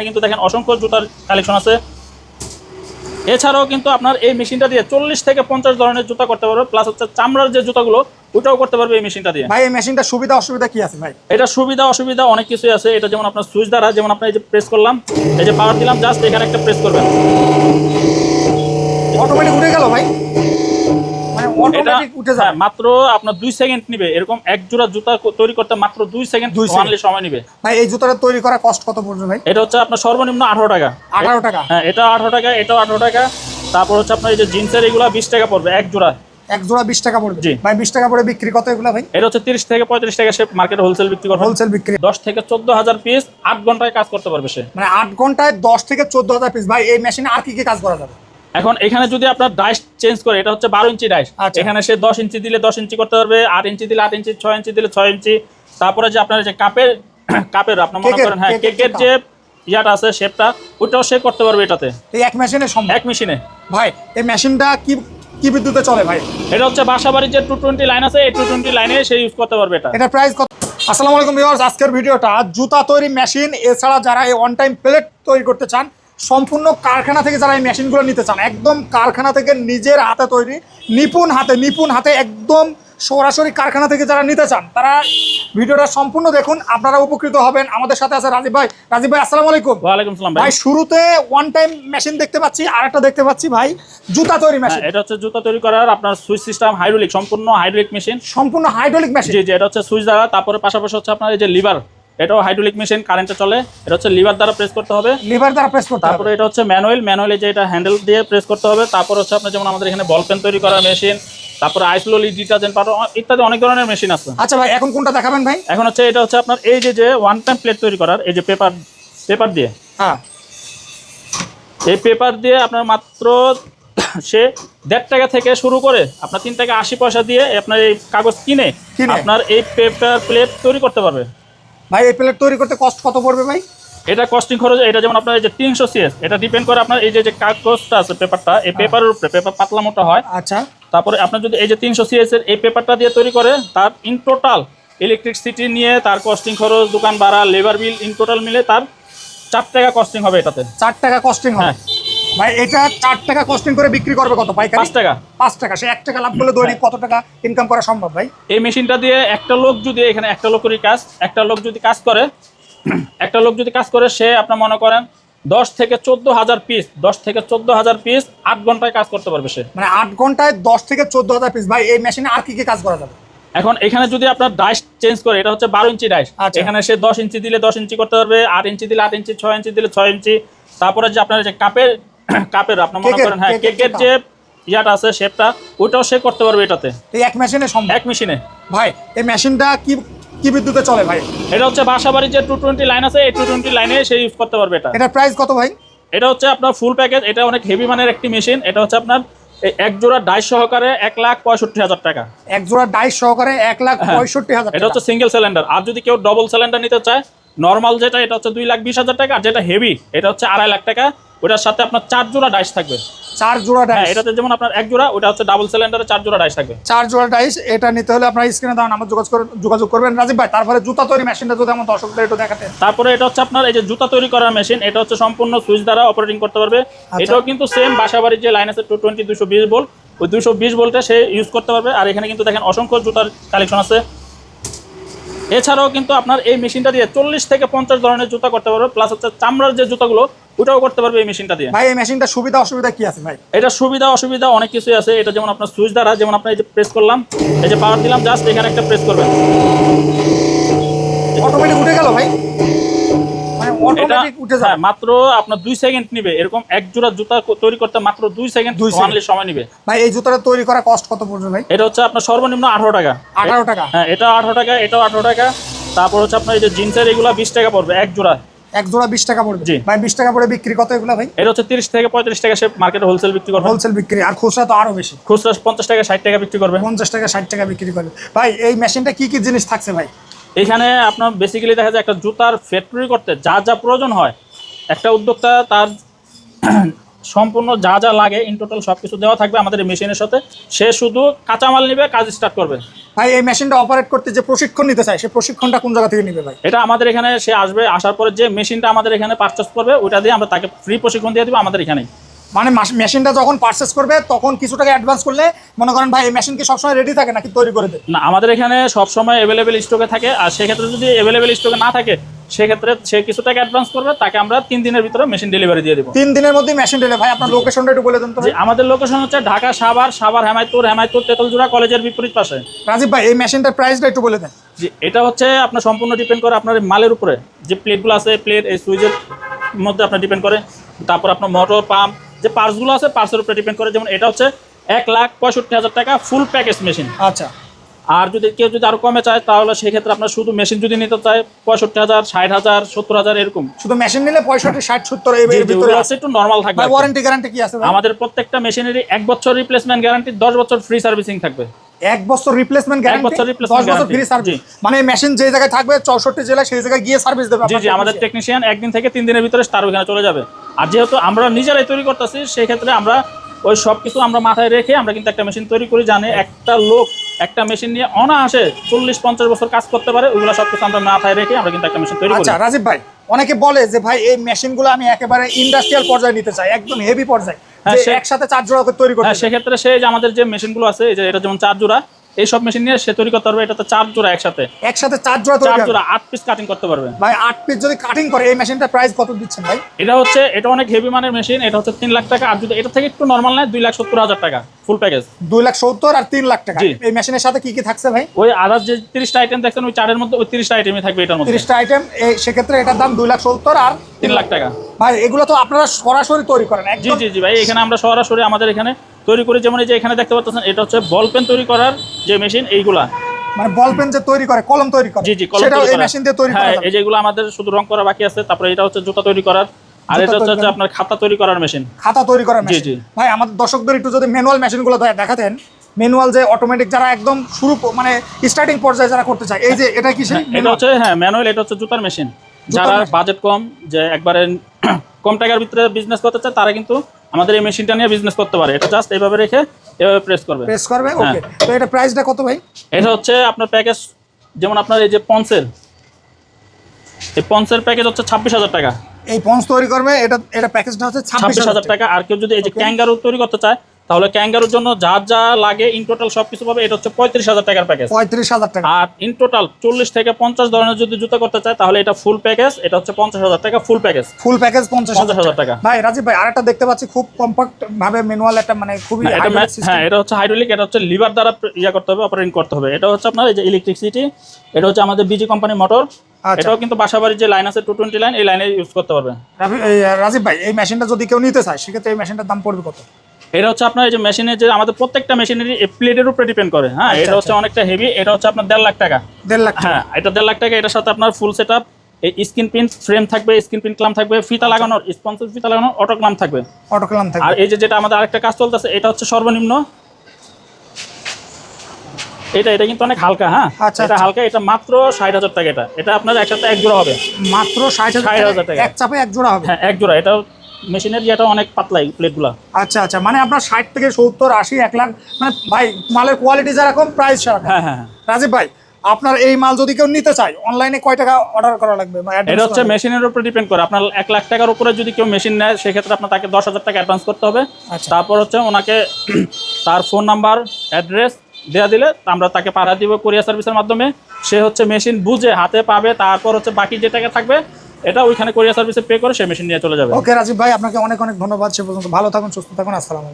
কিন্তু দেখেন অসংখ্য জুতার কালেকশন আছে। এছাড়াও কিন্তু আপনার এই মেশিনটা দিয়ে চল্লিশ থেকে পঞ্চাশ ধরনের জুতা করতে পারবে প্লাস হচ্ছে চামড়ার যে জুতাগুলো ওটাও করতে পারবে এই মেশিনটা দিয়ে। ভাই এই মেশিনটা সুবিধা অসুবিধা কি আছে ভাই? এটা সুবিধা অসুবিধা অনেক কিছুই আছে। এটা যেমন আপনার সুইচ দ্বারা যেমন আপনার এই যে প্রেস করলাম এই যে পাওয়ার দিলাম জাস্ট এখানে একটা প্রেস করবেন। অটোমেটিক উঠে গেল ভাই। অটোমেটিক উঠে মাত্র আপনার দুই সেকেন্ড নিবে। এরকম এক জোড়া জুতা তৈরি করতে মাত্র দুই সেকেন্ড অনলি সময় নিবে। ভাই এই জুতাটা তৈরি করা কষ্ট কত পড়বে ভাই? এটা হচ্ছে আপনার সর্বনিম্ন আঠারো টাকা। আঠারো টাকা? হ্যাঁ এটা আঠারো টাকা এটাও আঠারো টাকা। তারপর হচ্ছে আপনার এই যে জিন্সের এগুলা বিশ টাকা পড়বে এক জোড়া। এক জোড়া বিশ টাকা পড়বে? ভাই বিশ টাকা পড়ে বিক্রি কত এগুলা ভাই? এটা হচ্ছে তিরিশ থেকে পঁয়ত্রিশ টাকা সে মার্কেট হোলসেল বিক্রি করবে। হোলসেল বিক্রি। দশ থেকে চোদ্দ হাজার পিস আট ঘন্টায় কাজ করতে পারবে সে। মানে আট ঘন্টায় দশ থেকে চোদ্দ হাজার পিস ভাই এই মেশিনে আর কি কি কাজ করা যাবে? এখন এখানে যদি আপনার ডাইস চেঞ্জ করে এটা হচ্ছে বারো ইঞ্চি ডাইস আচ্ছা। এখানে সে দশ ইঞ্চি দিলে দশ ইঞ্চি করতে পারবে আট ইঞ্চি দিলে আট ইঞ্চি ছয় ইঞ্চি দিলে ছয় ইঞ্চি তারপরে যে আপনার যে কাপের কাপের আপনার মনে করেন হ্যাঁ কেকের যে ইয়াটা আছে শেপটা ওটাও সে করতে পারবে এটাতে। এই এক মেশিনে সম্ভব? এক মেশিনে। ভাই এই মেশিনটা কি কি বিদ্যুতে চলে ভাই? এটা হচ্ছে বাসাবাড়ির যে টু টোয়েন্টি লাইন আছে এই টু টোয়েন্টি লাইনে সে ইউজ করতে পারবে এটা। এটা প্রাইস কত? আসসালামু আলাইকুম ভিউয়ার্স আজকের ভিডিওটা জুতা তৈরি মেশিন এছাড়া যারা এই অন টাইম প্লেট তৈরি করতে চান সম্পূর্ণ কারখানা থেকে যারা এই মেশিনগুলো নিতে চান একদম কারখানা থেকে নিজের হাতে তৈরি নিপুণ হাতে নিপুণ হাতে একদম সরাসরি কারখানা থেকে যারা নিতে চান তারা ভিডিওটা সম্পূর্ণ দেখুন আপনারা উপকৃত হবেন। আমাদের সাথে আছে রাজীব ভাই। রাজীব ভাই আসসালামু আলাইকুম। ওয়ালাইকুম সালাম ভাই। ভাই শুরুতে ওয়ান টাইম মেশিন দেখতে পাচ্ছি আর একটা দেখতে পাচ্ছি ভাই জুতা তৈরি মেশিন হ্যাঁ, এটা হচ্ছে জুতা তৈরি করার আপনার সুইচ সিস্টেম হাইড্রোলিক সম্পূর্ণ হাইড্রোলিক মেশিন সম্পূর্ণ হাইড্রোলিক মেশিন জি জি এটা হচ্ছে সুইচ দ্বারা তারপরে পাশাপাশি হচ্ছে আপনার এই যে লিভার এটাও হাইড্রোলিক মেশিন কারেন্টে চলে। এটা হচ্ছে লিভার দ্বারা প্রেস করতে হবে। লিভার দ্বারা প্রেস করতে তারপরে এটা হচ্ছে ম্যানুয়াল ম্যানুয়ালি যে এটা হ্যান্ডেল দিয়ে প্রেস করতে হবে। তারপর হচ্ছে আপনার যেমন আমাদের এখানে বল পেন তৈরি করার মেশিন তারপরে আইসলোলি ডিটারজেন্ট পাউডার ইত্যাদি অনেক ধরনের মেশিন আছে। আচ্ছা ভাই এখন কোনটা দেখাবেন ভাই? এখন হচ্ছে এটা হচ্ছে আপনার এই যে যে ওয়ান টাইম প্লেট তৈরি করার এই যে পেপার পেপার দিয়ে। হ্যাঁ। এই পেপার দিয়ে আপনার মাত্র সে দেড় টাকা থেকে শুরু করে আপনার তিন টাকা আশি পয়সা দিয়ে আপনার এই কাগজ কিনে কিনে। আপনার এই পেপার প্লেট তৈরি করতে পারবে। ভাই এই প্লেট তৈরি করতে কষ্ট কত পড়বে ভাই? এটা কস্টিং খরচ এটা যেমন আপনার এই যে তিনশো সিএস এটা ডিপেন্ড করে আপনার এই যে যে কাগজটা আছে পেপারটা এই পেপারের উপরে পেপার পাতলা মোটা হয়। আচ্ছা। তারপরে আপনার যদি এই যে তিনশো সিএস এর এই পেপারটা দিয়ে তৈরি করে তার ইন টোটাল ইলেকট্রিসিটি নিয়ে তার কস্টিং খরচ দোকান ভাড়া লেবার বিল ইন টোটাল মিলে তার চার টাকা কস্টিং হবে এটাতে। চার টাকা কস্টিং হবে। হ্যাঁ। ভাই এটা চার টাকা কস্টিং করে বিক্রি করবে কত পাইকারি? পাঁচ টাকা। পাঁচ টাকা। সে এক টাকা লাভ করলে দৈনিক কত টাকা ইনকাম করা সম্ভব ভাই? এই মেশিনটা দিয়ে একটা লোক যদি এখানে একটা লোক লোকেরই কাজ একটা লোক যদি কাজ করে একটা লোক যদি কাজ করে সে আপনার মনে করেন দশ থেকে চোদ্দ হাজার পিস দশ থেকে চোদ্দ হাজার পিস আট ঘন্টায় কাজ করতে পারবে সে। মানে আট ঘন্টায় দশ থেকে চোদ্দ হাজার পিস ভাই এই মেশিনে আর কি কি কাজ করা যাবে? এখন এখানে যদি আপনার ডাইস চেঞ্জ করে এটা হচ্ছে বারো ইঞ্চি ডাইস আচ্ছা। এখানে সে দশ ইঞ্চি দিলে দশ ইঞ্চি করতে পারবে আট ইঞ্চি দিলে আট ইঞ্চি ছয় ইঞ্চি দিলে ছয় ইঞ্চি। তারপরে যে আপনার যে কাপের কাপের আপনার মনে করেন হ্যাঁ কেকের যে ইয়াটা আছে শেপটা ওটাও সে করতে পারবে এটাতে। এই এক মেশিনে সম্ভব। এক মেশিনে ভাই এই মেশিনটা কি কি বিদ্যুতে চলে ভাই? এটা হচ্ছে বাসাবাড়ির যে টু টোয়েন্টি লাইন আছে এই টু টোয়েন্টি লাইনে সে ইউজ করতে পারবে এটা। এটার প্রাইস কত ভাই? এটা হচ্ছে আপনার ফুল প্যাকেজ এটা অনেক হেভি মানের একটি মেশিন এটা হচ্ছে আপনার এই এক জোড়া ডাই সহকারে এক লাখ পঁয়ষট্টি হাজার টাকা। এক জোড়া ডাই সহকারে এক লাখ হ্যাঁ। পঁয়ষট্টি হাজার এটা হচ্ছে সিঙ্গেল সিলিন্ডার আর যদি কেউ ডবল সিলিন্ডার নিতে চায় নর্মাল যেটা এটা হচ্ছে দুই লাখ বিশ হাজার টাকা আর যেটা হেভি এটা হচ্ছে আড়াই লাখ টাকা। ওটার সাথে আপনার চার জোড়া ডাইস থাকবে। চার জোড়া হ্যাঁ ডাইস এটাতে যেমন আপনার এক জোড়া ওটা হচ্ছে ডাবল সিলিন্ডারে চার জোড়া ডাইস থাকবে। চার জোড়া ডাইস এটা নিতে হলে আপনার স্ক্রিনে দাও আমার যোগাযোগ যোগাযোগ করবেন। রাজীব ভাই তারপরে জুতা তৈরি মেশিনটা যদি আমার দর্শকদের একটু দেখাতে। তারপরে এটা হচ্ছে আপনার এই যে জুতা তৈরি করার মেশিন এটা হচ্ছে সম্পূর্ণ সুইচ দ্বারা অপারেটিং করতে পারবে। আচ্ছা। এটাও কিন্তু সেম বাসাবাড়ির যে লাইন আছে টু টোয়েন্টি দুশো বিশ ভোল্ট ওই দুশো বিশ ভোল্টে সে ইউজ করতে পারবে। আর এখানে কিন্তু দেখেন অসংখ্য জুতার কালেকশন আছে। এছাড়াও কিন্তু আপনার এই মেশিনটা দিয়ে চল্লিশ থেকে পঞ্চাশ ধরনের জুতা করতে পারবে প্লাস হচ্ছে চামড়ার যে জুতাগুলো ওটাও করতে পারবে এই মেশিনটা দিয়ে। ভাই এই মেশিনটা সুবিধা অসুবিধা কি আছে ভাই? এটা সুবিধা অসুবিধা অনেক কিছুই আছে। এটা যেমন আপনার সুইচ দ্বারা যেমন আপনার এই যে প্রেস করলাম এই যে পাওয়ার দিলাম জাস্ট এখানে একটা প্রেস করবেন। অটোমেটিক উঠে গেল ভাই? অটোমেটিক উঠে যায় হ্যাঁ, মাত্র আপনার দুই সেকেন্ড নিবে। এরকম এক জোড়া জুতা তৈরি করতে মাত্র দুই সেকেন্ড অনলি সময় নিবে। ভাই এই জুতাটা তৈরি করা কষ্ট কত পড়বে ভাই? এটা হচ্ছে আপনার সর্বনিম্ন আঠারো টাকা। আঠারো টাকা? হ্যাঁ এটা আঠারো টাকা এটাও আঠারো টাকা। তারপর হচ্ছে আপনার এই যে জিন্সের এগুলা বিশ টাকা পড়বে এক জোড়া এক জোড়া বিশ টাকা পড়বে। ভাই বিশ টাকা পড়ে বিক্রি কত এগুলো ভাই? এটা হচ্ছে তিরিশ থেকে পঁয়ত্রিশ টাকা সে মার্কেটে হোলসেল বিক্রি করবে। হোলসেল বিক্রি আর খুচরা তো আরও বেশি। খুচরা পঞ্চাশ টাকা ষাট টাকা বিক্রি করবে। পঞ্চাশ টাকা ষাট টাকা বিক্রি করবে ভাই এই মেশিনটা কি কি জিনিস থাকছে ভাই? এখানে আপনার বেসিক্যালি দেখা যায় একটা জুতার ফ্যাক্টরি করতে যা যা প্রয়োজন হয় একটা উদ্যোক্তা তার সম্পূর্ণ যা যা লাগে ইন টোটাল সব কিছু দেওয়া থাকবে আমাদের এই মেশিনের সাথে। সে শুধু কাঁচামাল নেবে কাজ স্টার্ট করবে। ভাই এই মেশিনটা অপারেট করতে যে প্রশিক্ষণ নিতে চায় সে প্রশিক্ষণটা কোন জায়গা থেকে নিবে ভাই? এটা আমাদের এখানে সে আসবে আসার পরে যে মেশিনটা আমাদের এখানে পারচেস করবে ওটা দিয়ে আমরা তাকে ফ্রি প্রশিক্ষণ দিয়ে দিব আমাদের এখানেই। মানে মেশিনটা যখন পারচেস করবে তখন কিছু টাকা অ্যাডভান্স করলে মনে করেন ভাই এই মেশিন কি সবসময় রেডি থাকে নাকি তৈরি করে দেবে না আমাদের এখানে সবসময় অ্যাভেলেবেল স্টকে থাকে। আর সেক্ষেত্রে যদি অ্যাভেলেবেল স্টকে না থাকে সেক্ষেত্রে সে কিছু টাকা অ্যাডভান্স করবে তাকে আমরা তিন দিনের ভিতরে মেশিন ডেলিভারি দিয়ে দেবো। তিন দিনের মধ্যে মেশিন দিলে ভাই আপনার লোকেশনটা একটু বলে দেন তো আমাদের লোকেশন হচ্ছে ঢাকা সাভার সাভার হেমায়তুর হেমায়তুর তেতলজোড়া কলেজের বিপরীত পাশে। রাজীব ভাই এই মেশিনটার প্রাইসটা একটু বলে দেন। যে এটা হচ্ছে আপনার সম্পূর্ণ ডিপেন্ড করে আপনার মালের উপরে। যে প্লেটগুলো আছে প্লেট এই সুইচের মধ্যে আপনার ডিপেন্ড করে। তারপর আপনার মোটর পাম্প যে পার্টসগুলো আছে পার্টসের উপরে ডিপেন্ড করে যেমন এটা হচ্ছে এক লাখ পঁয়ষট্টি হাজার টাকা ফুল প্যাকেজ মেশিন আচ্ছা। আর যদি কেউ যদি আরও কমে চায় তাহলে সেক্ষেত্রে আপনার শুধু মেশিন যদি নিতে চায় পঁয়ষট্টি হাজার ষাট হাজার সত্তর হাজার এরকম। শুধু মেশিন নিলে পঁয়ষট্টি ষাট সত্তর আছে একটু নর্মাল থাকবে ওয়ারেন্টি গ্যারান্টি কি। আছে আমাদের প্রত্যেকটা মেশিনেরই এক বছর রিপ্লেসমেন্ট গ্যারান্টি দশ বছর ফ্রি সার্ভিসিং থাকবে। এক বছর রিপ্লেসমেন্ট গ্যারান্টি বছর দশ বছর ফ্রি সার্ভিস মানে মেশিন যে জায়গায় থাকবে চৌষট্টি জেলায় সেই জায়গায় গিয়ে সার্ভিস দেবে জি জি আমাদের টেকনিশিয়ান একদিন থেকে তিন দিনের ভিতরে তার ওখানে চলে যাবে। আর যেহেতু আমরা নিজেরাই তৈরি করতেছি সেই ক্ষেত্রে আমরা ওই সব কিছু আমরা মাথায় রেখে আমরা কিন্তু একটা মেশিন তৈরি করি জানে একটা লোক একটা মেশিন নিয়ে অনায়াসে চল্লিশ পঞ্চাশ বছর কাজ করতে পারে ওইগুলো সব কিছু আমরা মাথায় রেখে আমরা কিন্তু একটা মেশিন তৈরি করি। আচ্ছা রাজীব ভাই অনেকে বলে যে ভাই এই মেশিনগুলো আমি একেবারে ইন্ডাস্ট্রিয়াল পর্যায়ে নিতে চাই একদম হেভি পর্যায়ে হ্যাঁ, সে- একসাথে চার জোড়া তৈরি করতে হ্যাঁ সেক্ষেত্রে সে যে আমাদের যে মেশিনগুলো আছে যে এটা যেমন চার জোড়া এই সব মেশিন নিয়ে সে তৈরি করতে পারবে এটা তো চার জোড়া একসাথে। একসাথে চার জোড়া চার জোড়া আট পিস কাটিং করতে পারবে। ভাই আট পিস যদি কাটিং করে এই মেশিনটার প্রাইস কত দিচ্ছেন ভাই? এটা হচ্ছে এটা অনেক হেভি মানের মেশিন এটা হচ্ছে তিন লাখ টাকা আর যদি এটা থেকে একটু নর্মাল নেয় দুই লাখ সত্তর হাজার টাকা ফুল প্যাকেজ দুই লাখ সত্তর আর তিন লাখ টাকা। এই মেশিনের সাথে কি কি থাকছে ভাই? ওই আদার যে তিরিশটা আইটেম দেখছেন ওই চারের মধ্যে ওই তিরিশটা আইটেমই থাকবে এটার মধ্যে। তিরিশটা আইটেম এই সেক্ষেত্রে এটার দাম দুই লাখ সত্তর আর তিন লাখ টাকা। ভাই এগুলো তো আপনারা সরাসরি তৈরি করেন। জি জি জি ভাই এখানে আমরা সরাসরি আমাদের এখানে তৈরি করি যেমন এই যে এখানে দেখতে পাচ্ছেন এটা হচ্ছে বল পেন তৈরি করার যে মেশিন এইগুলা। মানে বল পেন যে তৈরি করে কলম তৈরি করে। জি জি কলম তৈরি এই মেশিন দিয়ে তৈরি করা হ্যাঁ। এই যেগুলো আমাদের শুধু রং করা বাকি আছে তারপরে এটা হচ্ছে জুতা তৈরি করার। আর এটা হচ্ছে আপনার খাতা তৈরি করার মেশিন। খাতা তৈরি করার মেশিন। জি। জি ভাই আমাদের দর্শকদের একটু যদি ম্যানুয়াল মেশিনগুলো দয়া- দেখাতেন ম্যানুয়াল যে অটোমেটিক যারা একদম শুরু মানে স্টার্টিং পর্যায়ে যারা করতে চায় এই যে এটা কি সেই এটা হচ্ছে হ্যাঁ ম্যানুয়াল এটা হচ্ছে জুতার মেশিন। যারা বাজেট কম যে একবারে কম টাকার ভিতরে বিজনেস করতে চায় তারা কিন্তু আমাদের এই মেশিনটা নিয়ে বিজনেস করতে পারে। এটা জাস্ট এইভাবে রেখে এভাবে প্রেস করবে। প্রেস করবে? হ্যাঁ। ওকে তো এটা প্রাইসটা কত ভাই? এটা হচ্ছে আপনার প্যাকেজ যেমন আপনার এই যে পন্সের এই পন্সের প্যাকেজ হচ্ছে ছাব্বিশ হাজার টাকা। এই পঞ্চ তৈরি করবে এটা এটা প্যাকেজটা হচ্ছে ছাব্বিশ হাজার টাকা। আর কেউ যদি এই যে. ক্যাঙ্গারু তৈরি করতে চায় তাহলে ক্যাঙ্গারুর জন্য যা যা লাগে ইন টোটাল সব কিছু পাবে এটা হচ্ছে পঁয়ত্রিশ হাজার টাকার প্যাকেজ পঁয়ত্রিশ হাজার টাকা। আর ইন টোটাল চল্লিশ থেকে পঞ্চাশ ধরনের যদি জুতা করতে চায় তাহলে এটা ফুল প্যাকেজ এটা হচ্ছে পঞ্চাশ হাজার টাকা ফুল প্যাকেজ ফুল প্যাকেজ পঞ্চাশ হাজার টাকা। ভাই রাজীব ভাই আরেকটা দেখতে পাচ্ছি খুব কম্পাক্ট ভাবে ম্যানুয়াল একটা মানে খুবই। হ্যাঁ এটা হচ্ছে হাইড্রোলিক এটা হচ্ছে লিভার দ্বারা ইয়া করতে হবে অপারেটিং করতে হবে। এটা হচ্ছে আপনার এই যে ইলেকট্রিসিটি এটা হচ্ছে আমাদের বিজি কোম্পানি মোটর। এটাও কিন্তু বাসাবাড়ির যে লাইন আছে টু টোয়েন্টি লাইন এই লাইনে ইউজ করতে পারবে। রাজীব ভাই এই মেশিনটা যদি কেউ নিতে চায় সেক্ষেত্রে এই মেশিনটার দাম পড়বে কত? এটা হচ্ছে আপনার এই যে মেশিনের যে আমাদের প্রত্যেকটা মেশিনেরই প্লেটের উপরে ডিপেন্ড করে। হ্যাঁ আচ্ছা, এটা হচ্ছে অনেকটা হেভি এটা হচ্ছে আপনার দেড় লাখ টাকা। দেড় লাখ হ্যাঁ এটা দেড় লাখ টাকা এটার সাথে আপনার ফুল সেট আপ এই স্ক্রিন প্রিন্ট ফ্রেম থাকবে স্ক্রিন প্রিন্ট ক্লাম থাকবে ফিতা লাগানোর স্পন্সর ফিতা লাগানোর অটো ক্লাম থাকবে। অটো ক্লাম আর এই যে যেটা আমাদের আরেকটা কাজ চলতেছে এটা হচ্ছে সর্বনিম্ন। এটা এটা কিন্তু অনেক হালকা হ্যাঁ? আচ্ছা, এটা আচ্ছা। হালকা এটা মাত্র ষাট হাজার টাকা এটা। এটা আপনার একসাথে এক জোড়া হবে। মাত্র ষাট 60,000 হাজার। টাকা। এক চাপে এক জোড়া হবে। হ্যাঁ এক জোড়া এটা মেশিনের ইয়েটা অনেক পাতলাই প্লেটগুলো। আচ্ছা আচ্ছা মানে আপনার ষাট থেকে সত্তর আশি এক লাখ মানে ভাই মালের কোয়ালিটি যেরকম প্রাইস সেরকম। হ্যাঁ হ্যাঁ হ্যাঁ। রাজীব ভাই আপনার এই মাল যদি কেউ নিতে চায় অনলাইনে কয় টাকা অর্ডার করা লাগবে? এটা হচ্ছে মেশিনের উপরে ডিপেন্ড করে। আপনার এক লাখ টাকার উপরে যদি কেউ মেশিন নেয় সেক্ষেত্রে আপনার তাকে দশ হাজার টাকা অ্যাডভান্স করতে হবে। আচ্ছা। তারপর হচ্ছে ওনাকে তার ফোন নাম্বার অ্যাড্রেস দেওয়া দিলে আমরা তাকে পাঠা দিব কোরিয়ার সার্ভিসের মাধ্যমে। সে হচ্ছে মেশিন বুঝে হাতে পাবে তারপর হচ্ছে বাকি যে টাকা থাকবে এটা ওইখানে কোরিয়া সার্ভিসে পে করে সে মেশিন নিয়ে চলে যাবে। ওকে রাজীব ভাই, আপনাকে অনেক অনেক ধন্যবাদ। সে পর্যন্ত ভালো থাকুন, সুস্থ থাকুন, আসসালামু